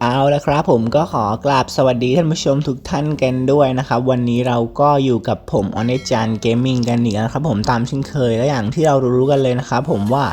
เอาละครับผมก็ขอกราบสวัสดีท่านผู้ชมทุกท่านกันด้วยนะครับ วันนี้เราก็อยู่กับผมออนเนจันเกมมิ่งกันอีกแล้วนะครับผมตามเช่นเคยและอย่างที่เรารู้กันเลยนะครับผมว่า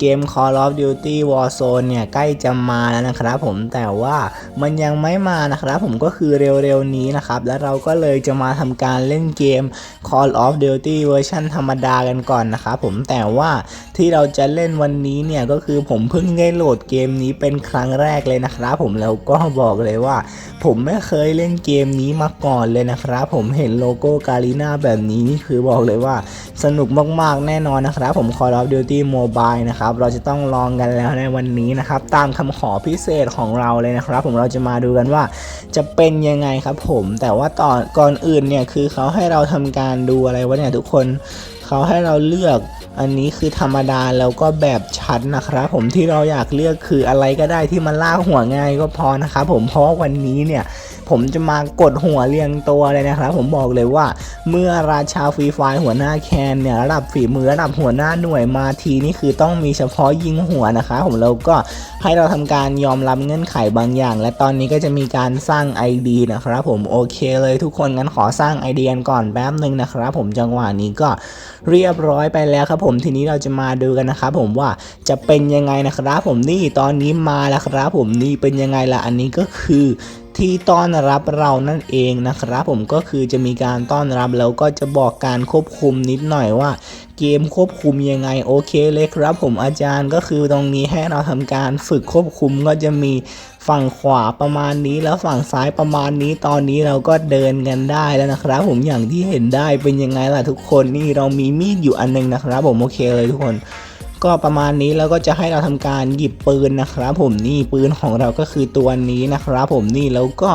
เกม Call of Duty Warzone เนี่ยใกล้จะมาแล้วนะครับผมแต่ว่ามันยังไม่มานะครับผมก็คือเร็วๆนี้นะครับแล้วเราก็เลยจะมาทำการเล่นเกม Call of Duty เวอร์ชันธรรมดากันก่อนนะครับผมแต่ว่าที่เราจะเล่นวันนี้เนี่ยก็คือผมเพิ่งได้โหลดเกมนี้เป็นครั้งแรกเลยนะครับผมแล้วก็บอกเลยว่า ผมไม่เคยเล่นเกมนี้มาก่อนเลยนะครับผมเห็นโลโก้กาลิน่าแบบนี้นี่คือบอกเลยว่าสนุกมากๆแน่นอนนะครับผม Call of Duty Mobile นะครับเราจะต้องลองกันแล้วในวันนี้นะครับตามคำขอพิเศษของเราเลยนะครับ ผมเราจะมาดูกันว่าจะเป็นยังไงครับผมแต่ว่าตอนก่อนอื่นเนี่ยคือเขาให้เราทำการดูอะไรวะเนี่ยทุกคนเขาให้เราเลือก อันนี้คือธรรมดาแล้วก็แบบชัดนะครับผมที่เราอยากเลือกคืออะไรก็ได้ที่มันลากหัวง่ายก็พอนะครับผมเพราะวันนี้เนี่ยผมจะมากดหัวเรียงตัวเลยนะครับ ผมบอกเลยว่า เมื่อราชาฟรีไฟร์หัวหน้าแคนเนี่ยระดับฝีมือระดับหัวหน้าหน่วยมาทีนี่คือต้องมีเฉพาะยิงหัวนะครับผมแล้วก็ ให้เราทำการยอมรับเงื่อนไขบางอย่าง และตอนนี้ก็จะมีการสร้าง ID นะครับผมโอเคเลยทุกคนงั้นขอสร้าง ID กันก่อนแป๊บหนึ่งนะครับผมจังหวะนี้ก็เรียบร้อยไปแล้วครับผมทีนี้เราจะมาดูกันนะครับผมว่าจะเป็นยังไงนะครับผมนี่ตอนนี้มาแล้วครับผมนี่เป็นยังไงล่ะอันนี้ก็คือ ที่ต้อนรับเรานั่นเองนะครับ ผมก็คือจะมีการต้อนรับแล้วก็จะบอกการควบคุมนิดหน่อยว่า เกมควบคุมยังไงโอเคเลยครับ ผมอาจารย์ก็คือตรงนี้ให้เราทำการฝึกควบคุมก็จะมีฝั่งขวาประมาณนี้แล้วฝั่งซ้ายประมาณนี้ตอนนี้เราก็เดินกันได้แล้วนะครับ ผมอย่างที่เห็นได้เป็นยังไงล่ะทุกคนนี่เรามีมีดอยู่อันหนึงนะครับ ผมโอเคเลยทุกคน ก็ประมาณนี้แล้วก็จะให้เราทำการหยิบปืนนะครับผมนี่ปืนของเราก็คือตัวนี้นะครับผมนี่แล้วก็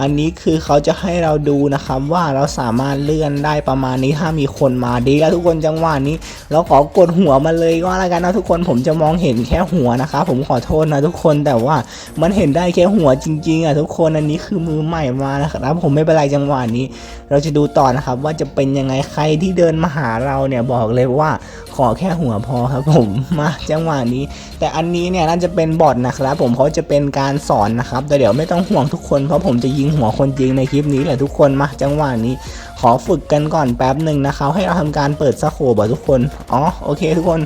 อันนี้คือเขาจะให้เราดูนะครับว่าเราสามารถเลื่อนได้ประมาณนี้ถ้ามีคนมาดีแล้วทุกคนจังหวะนี้ เราขอกดหัวมาเลยก็แล้วกันนะทุกคนผมจะมองเห็นแค่หัวนะครับผมขอโทษนะทุกคนแต่ว่ามันเห็นได้แค่หัวจริง ๆอะทุกคนอันนี้คือมือใหม่มานะครับผมไม่เป็นไรจังหวะนี้ เราจะดูต่อนะครับว่าจะเป็นยังไงใครที่เดินมาหาเราเนี่ยบอกเลยว่า ขอแค่หัวพอครับผมมาจังหวะนี้ แต่อันนี้เนี่ยน่าจะเป็นบอทนะครับผมเพราะจะเป็นการสอนนะครับแต่เดี๋ยวไม่ต้องห่วงทุกคนเพราะผมจะยิงหัวคนจริงในคลิปนี้แหละทุกคนมาจังหวะนี้ ขอฝึกกันก่อนแป๊บหนึ่งนะครับให้เราทำการเปิดสโคบอะทุกคนอ๋อโอเค ทุกคน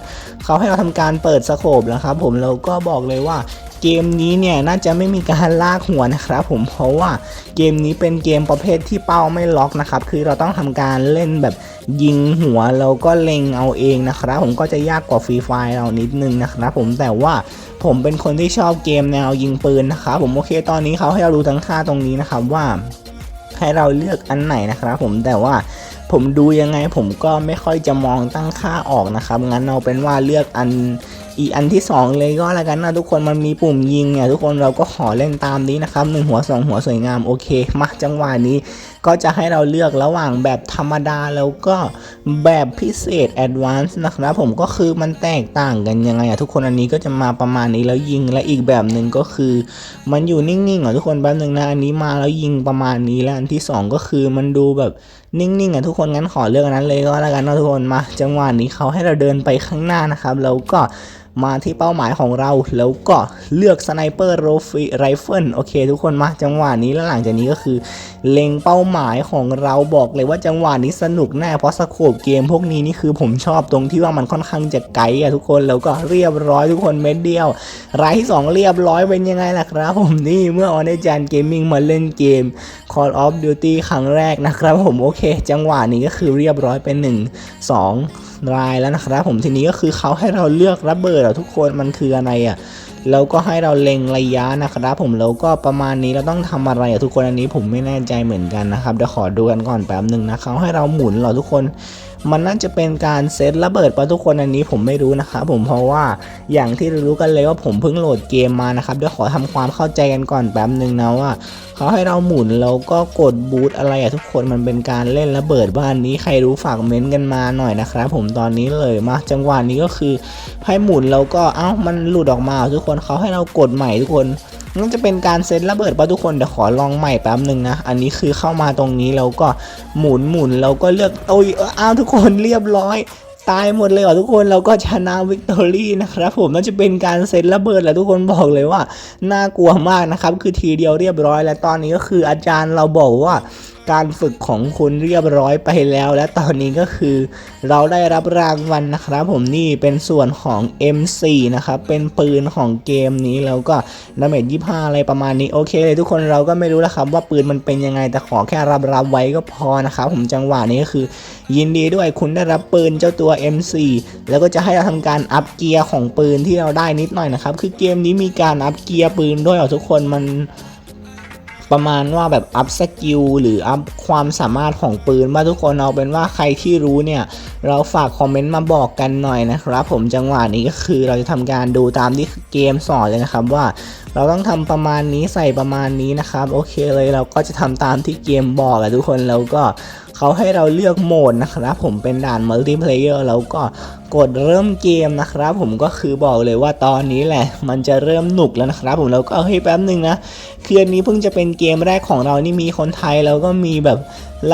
เขาให้เราทำการเปิดสโคบนะครับผมเราก็บอกเลยว่า เกมนี้เนี่ยน่าจะไม่มีการลากหัวนะครับผมเพราะว่าเกมนี้เป็นเกมประเภทที่เป้าไม่ล็อกนะครับคือเราต้องทำการเล่นแบบยิงหัวแล้วก็เล็งเอาเองนะครับผมก็จะยากกว่าฟรีไฟเรานิดนึงนะครับผมแต่ว่าผมเป็นคนที่ชอบเกมแนวยิงปืนนะครับผมโอเคตอนนี้เขาให้เราดูทั้งค่าตรงนี้นะครับว่าให้เราเลือกอันไหนนะครับผมแต่ว่าผมดูยังไงผมก็ไม่ค่อยจะมองตั้งค่าออกนะครับงั้นเอาเป็นว่าเลือกอัน อีกอันที่สองเลยก็แล้วกันนะทุกคนมันมีปุ่มยิงเนี่ยทุกคนเราก็ขอเล่นตามนี้นะครับหนึ่งหัวสองหัวสวยงามโอเค มาจังหวะนี้ก็จะให้เราเลือกระหว่างแบบธรรมดาแล้วก็แบบพิเศษ Advance นะครับผมก็คือมันแตกต่างกันยังไงอะทุกคนอันนี้ก็จะมาประมาณนี้แล้วยิงและอีกแบบหนึ่งก็คือ มันอยู่นิ่งๆอะทุกคนแป๊บหนึ่งนะอันนี้มาแล้วยิงประมาณนี้แล้วอันที่สองก็คือมันดูแบบนิ่งๆอะทุกคนงั้นขอเลือกนนั้นเลยก็แล้วกันนะทุกคนมา จังหวะนี้เขาให้เราเดินไปข้างหน้านะครับแล้วก็มาที่เป้าหมายของเราแล้วก็เลือกสไนเปอร์โรฟิไรเฟิลโอเค ทุกคนมาจังหวะนี้แล้วหลังจากนี้ก็คือ เล็งเป้าหมายของเราบอกเลยว่าจังหวะนี้สนุกแน่เพราะสโคปเกมพวกนี้นี่คือผมชอบตรงที่ว่ามันค่อนข้างจะไกลอะทุกคนแล้วก็เรียบร้อยทุกคนเม็ดเดียว รายที่ 2 เรียบร้อยเป็นยังไงล่ะครับ ผมนี่เมื่อออนไอจันเกมมิ่งมาเล่นเกม Call of Duty ครั้งแรกนะครับผมโอเค จังหวะนี้ก็คือเรียบร้อยเป็น 1 2 รายแล้วนะครับผมทีนี้ก็คือเขาให้เราเลือกระเบิดอะทุกคนมันคืออะไรอะแล้วก็ให้เราเล็งระยะนะครับผมแล้วก็ประมาณนี้เราต้องทำอะไรอะทุกคนอันนี้ผมไม่แน่ใจเหมือนกันนะครับเดี๋ยวขอดูกันก่อนแป๊บหนึ่งนะเขาให้เราหมุนเหรอทุกคน มันน่าจะเป็นการเซตระเบิดปะทุกคนอันนี้ผมไม่รู้นะครับผมเพราะว่าอย่างที่รู้กันเลยว่าผมเพิ่งโหลดเกมมานะครับเดี๋ยวขอทำความเข้าใจกันก่อนแป๊บหนึ่งนะว่าเขาให้เราหมุนแล้วก็กดบูทอะไรอะทุกคนมันเป็นการเล่นระเบิดบ้านนี้ใครรู้ฝากเม้นต์กันมาหน่อยนะครับผมตอนนี้เลยมาจังหวะนี้ก็คือให้หมุนแล้วก็เอ้ามันหลุดออกมาทุกคนเขาให้เรากดใหม่ทุกคน นั่นจะเป็นการเซตระเบิดป่ะทุกคนเดี๋ยวขอลองใหม่แป๊บหนึ่งนะ อันนี้คือเข้ามาตรงนี้แล้วก็หมุนหมุนแล้วก็เลือกโอ้ยเอ้าวทุกคนเรียบร้อยตายหมดเลยเหรอทุกคนเราก็ชนะวิกตอรี่นะครับผมน่าจะเป็นการเซตระเบิดแหละทุกคนบอกเลยว่าน่ากลัวมากนะครับคือทีเดียวเรียบร้อย แล้วตอนนี้ก็คืออาจารย์เราบอกว่า การฝึกของคุณเรียบร้อยไปแล้ว และตอนนี้ก็คือ เราได้รับรางวัลนะครับ ผมนี่เป็นส่วนของ M4 นะครับ เป็นปืนของเกมนี้แล้วก็ดาเมจ25อะไรประมาณนี้โอเคเลยทุกคนเราก็ไม่รู้แล้วครับว่าปืนมันเป็นยังไงแต่ขอแค่รับรับไว้ก็พอนะครับผมจังหวะนี้ก็คือ ยินดีด้วยคุณได้รับปืนเจ้าตัว M4 แล้วก็จะให้เราทำการอัพเกียร์ของปืนที่เราได้นิดหน่อยนะครับคือเกมนี้มีการอัพเกียร์ปืนด้วยเหรอทุกคนมัน ประมาณว่าแบบอัพสกิลหรืออัพความสามารถของปืนว่าทุกคนเอาเป็นว่าใครที่รู้เนี่ยเราฝากคอมเมนต์มาบอกกันหน่อยนะครับ ผมจังหวะนี้ก็คือเราจะทำการดูตามที่เกมสอนเลยนะครับว่า เราต้องทำประมาณนี้ใส่ประมาณนี้นะครับ โอเคเลยเราก็จะทำตามที่เกมบอกแหละทุกคนแล้วก็ เขาให้เราเลือกโหมดนะครับ ผมเป็นด่านมัลติเพลเยอร์แล้วก็กดเริ่มเกมนะครับ ผมก็คือบอกเลยว่าตอนนี้แหละ มันจะเริ่มหนุกแล้วนะครับ ผมแล้วก็เฮ้ยแป๊บหนึ่งนะ คืออันนี้เพิ่งจะเป็นเกมแรกของเรานี่มีคนไทยแล้วก็มีแบบ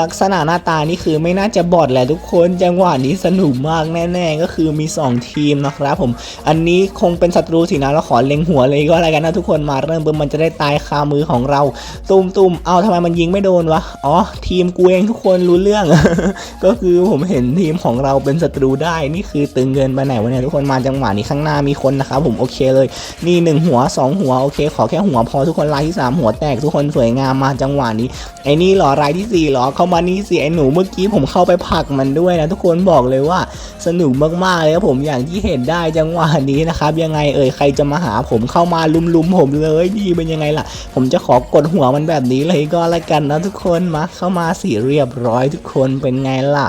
ลักษณะหน้าตานี่คือไม่น่าจะบอดแหละทุกคนจังหวะนี้สนุกมากแน่ๆ ก็คือมี 2 ทีมนะครับผม อันนี้คงเป็นศัตรูสินะเราขอเล็งหัวเลยก็อะไรกันนะทุกคนมาเริ่มเบิ่มมันจะได้ตายคามือของเรา ตุมตุมเอาทำไมมันยิงไม่โดนวะอ๋อทีมกูเองทุกคนรู้เรื่อง ก็คือผมเห็นทีมของเราเป็นศัตรูได้นี่คือตึงเกินไปไหนวะเนี่ยทุกคนมาจังหวะนี้ข้างหน้ามีคนนะครับผมโอเคเลยนี่หนึ่งหัวสองหัวโอเค ขอแค่หัวพอทุกคนรายที่สามหัวแตกทุกคนสวยงามมาจังหวะนี้ไอ้นี่หรอรายที่สี่หรอเข้ามานี่สิไอ้หนูเมื่อกี้ผมเข้าไปผลักมันด้วยนะ ทุกคนบอกเลยว่าสนุกมากๆเลยครับผมอย่างที่เห็นได้จังหวะนี้นะครับ ยังไงเอ่ยใครจะมาหาผมเข้ามาลุมๆผมเลยดีเป็นยังไงล่ะ ผมจะขอกดหัวมันแบบนี้เลยก็แล้วกันนะทุกคนมาเข้ามาสิเรียบร้อยทุกคนเป็นไงล่ะ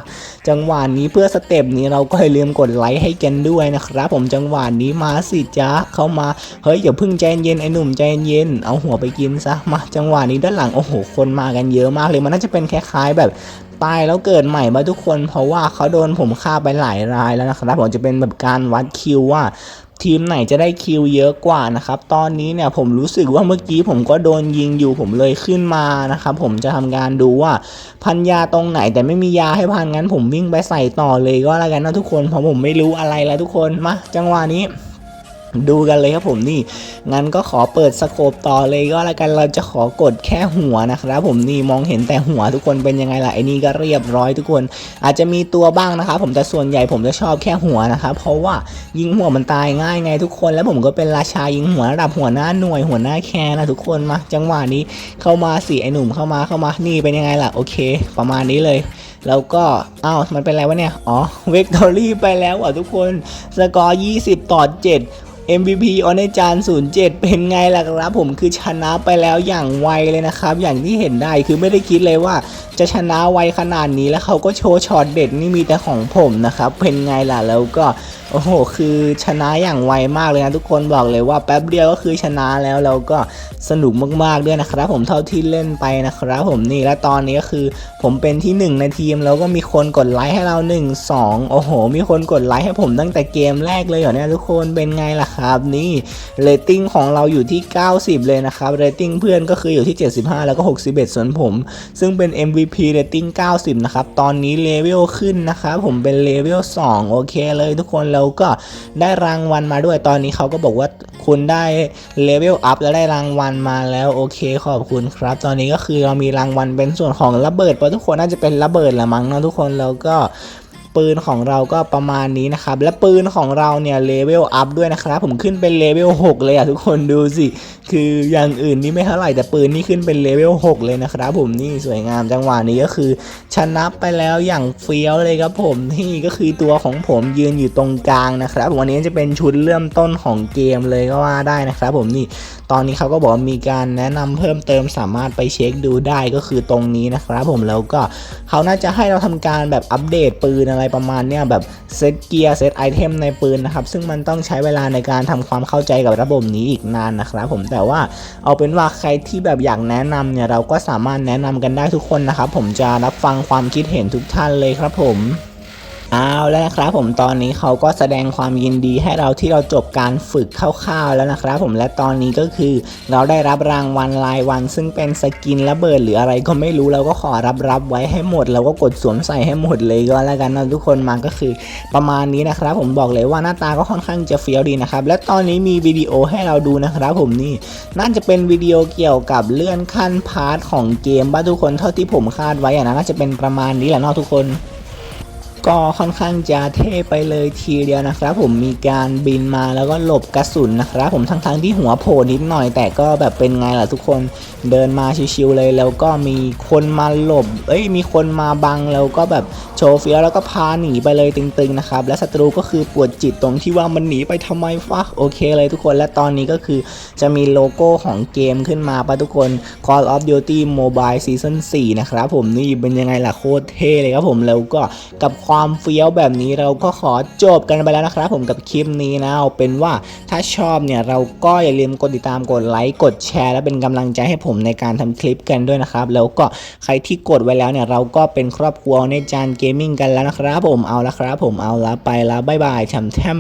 จังหวะนี้เพื่อสเต็ปนี้เราก็อย่าลืมกดไลค์ให้กันด้วยนะครับ ผมจังหวะนี้มาสิจ้าเข้ามาเฮ้ยอย่าเพิ่งใจเย็นไอ้หนุ่มใจเย็นเอาหัวไปกินซะมาจังหวะนี้ด้านหลังโอ้โหคนมากันเยอะมากเลยมันน่าจะเป็นแคล้ายๆแบบตายแล้วเกิดใหม่มาทุกคน เพราะว่าเขาโดนผมฆ่าไปหลายรายแล้วนะครับผมจะเป็นแบบการวัดคิวว่าทีมไหนจะได้คิวเยอะกว่านะครับ ตอนนี้เนี่ยผมรู้สึกว่าเมื่อกี้ผมก็โดนยิงอยู่ผมเลยขึ้นมานะครับ ผมจะทำการดูว่าพันยาตรงไหนแต่ไม่มียาให้พันงั้น ผมวิ่งไปใส่ต่อเลยก็แล้วกันนะทุกคนเพราะผมไม่รู้อะไรแล้วทุกคนมาจังหวะนี้ ดูกันเลยครับผมนี่ งั้นก็ขอเปิดสโคปต่อเลยก็แล้วกันเราจะขอกดแค่หัวนะครับผมนี่มองเห็นแต่หัวทุกคนเป็นยังไงล่ะไอ้นี่ก็เรียบร้อยทุกคน อาจจะมีตัวบ้างนะครับผมแต่ส่วนใหญ่ผมจะชอบแค่หัวนะครับเพราะว่ายิงหัวมันตายง่ายไงทุกคน แล้วผมก็เป็นราชายิงหัวระดับหัวหน้าหน่วยหัวหน้าแคนนะทุกคนมา จังหวะนี้เข้ามาสิไอ้หนุ่มเข้ามาเข้ามานี่เป็นยังไงล่ะโอเค ประมาณนี้เลยแล้วก็อ้าวมันเป็นอะไรวะเนี่ย อ๋อ เวกตอรี่ไปแล้วอะทุกคน สกอร์ 20 ต่อ 7 MVP ออนในจาน07 เป็นไงล่ะครับผมคือชนะไปแล้วอย่างไวเลยนะครับ อย่างที่เห็นได้คือไม่ได้คิดเลยว่า จะชนะไวขนาดนี้แล้วเขาก็โชว์ช็อตเด็ดนี่มีแต่ของผมนะครับ เป็นไงล่ะแล้วก็ โอ้โห คือชนะอย่างไวมากเลยนะทุกคนบอกเลยว่าแป๊บเดียวก็คือชนะแล้วแล้วก็สนุกมากๆด้วยนะครับ ผมเท่าที่เล่นไปนะครับผมนี่และตอนนี้ก็คือ ผมเป็นที่หนึ่งในทีมแล้วก็มีคนกดไลค์ให้เรา 1 2 โอ้โห มีคนกดไลค์ให้ผมตั้งแต่เกมแรกเลยเหรอเนี่ยทุกคนเป็นไงล่ะครับนี่เรตติ้งของเราอยู่ที่ 90 เลยนะครับเรตติ้งเพื่อนก็คืออยู่ที่ 75 แล้วก็ 61 ส่วนผม ซึ่งเป็น MVP rating 90 นะครับตอนนี้เลเวลขึ้นนะครับผมเป็นเลเวล2โอเคเลยทุกคนแล้วก็ได้รางวัลมาด้วยตอนนี้เขาก็บอกว่าคุณได้เลเวลอัพแล้วได้รางวัลมาแล้วโอเคขอบคุณครับ ตอนนี้ก็คือเรามีรางวัลเป็นส่วนของระเบิดเพราะทุกคนน่าจะเป็นระเบิดละมั้งเนาะทุกคนแล้วก็ ปืนของเราก็ประมาณนี้นะครับ และปืนของเราเนี่ยเลเวลอัพด้วยนะครับ ผมขึ้นเป็นเลเวล6เลยอะทุกคนดูสิ คืออย่างอื่นนี่ไม่เท่าไหร่แต่ปืนนี่ขึ้นเป็นเลเวล6เลยนะครับผมนี่สวยงามจังหวะนี้ก็คือ ชนะไปแล้วอย่างเฟี้ยวเลยครับผมนี่ก็คือตัวของผมยืนอยู่ตรงกลางนะครับวันนี้จะเป็นชุดเริ่มต้นของเกมเลยก็ว่าได้นะครับ ผมนี่ ตอนนี้เขาก็บอกมีการแนะนำเพิ่มเติมสามารถไปเช็คดูได้ก็คือตรงนี้นะครับผมแล้วก็เขาน่าจะให้เราทำการแบบอัปเดตปืนอะไรประมาณเนี้ยแบบเซตเกียร์เซตไอเทมในปืนนะครับซึ่งมันต้องใช้เวลาในการทำความเข้าใจกับระบบนี้อีกนานนะครับผมแต่ว่าเอาเป็นว่าใครที่แบบอยากแนะนำเนี่ยเราก็สามารถแนะนำกันได้ทุกคนนะครับผมจะรับฟังความคิดเห็นทุกท่านเลยครับผม เอาแล้วนะครับผมตอนนี้เขาก็แสดงความยินดีให้เราที่เราจบการฝึกคร่าวๆแล้วนะครับผมและตอนนี้ก็คือ เราได้รับรางวัลรายวัน ซึ่งเป็นสกินระเบิดหรืออะไรก็ไม่รู้เราก็ขอรับรับไว้ให้หมด เราก็กดสวมใส่ให้หมดเลยก็แล้วกันนะทุกคนมาก็คือประมาณนี้นะครับ ผมบอกเลยว่าหน้าตาก็ค่อนข้างจะเฟี้ยวดีนะครับและตอนนี้มีวิดีโอให้เราดูนะครับ ผมนี่น่าจะเป็นวิดีโอเกี่ยวกับเลื่อนขั้นพาร์ทของเกมบ้าทุกคนเท่าที่ผมคาดไว้อะนะน่าจะเป็นประมาณนี้แหละเนาะทุกคน ก็ค่อนข้างจะเท่ไปเลยทีเดียวนะครับ ผมมีการบินมาแล้วก็หลบกระสุนนะครับผมทั้งๆที่หัวโผล่นิดหน่อย แต่ก็แบบเป็นไงล่ะทุกคนเดินมาชิวๆเลย แล้วก็มีคนมาหลบ เอ้ยมีคนมาบังแล้วก็แบบโชว์เฟี้ยวแล้วก็พาหนีไปเลยตึงๆนะครับและศัตรูก็คือปวดจิตตรงที่ว่ามันหนีไปทำไมฟะโอเคเลยทุกคนและตอนนี้ก็คือจะมีโลโก้ของเกมขึ้นมาปะทุกคน Call of Duty Mobile Season 4 นะครับผมนี่เป็นยังไงล่ะโคตรเท่เลยครับผมแล้วก็กับความความเฟี้ยวแบบนี้เราก็ขอจบกันไปแล้วนะครับผมกับคลิปนี้นะเอาเป็นว่าถ้าชอบเนี่ยเราก็อย่าลืมกดติดตามกดไลค์กดแชร์และเป็นกำลังใจให้ผมในการทำคลิปกันด้วยนะครับ แล้วก็ใครที่กดไว้แล้วเนี่ยเราก็เป็นครอบครัวในจานเกมมิ่งกันแล้วนะครับผมเอาละครับผมเอาละไปละบายบายแชมแทม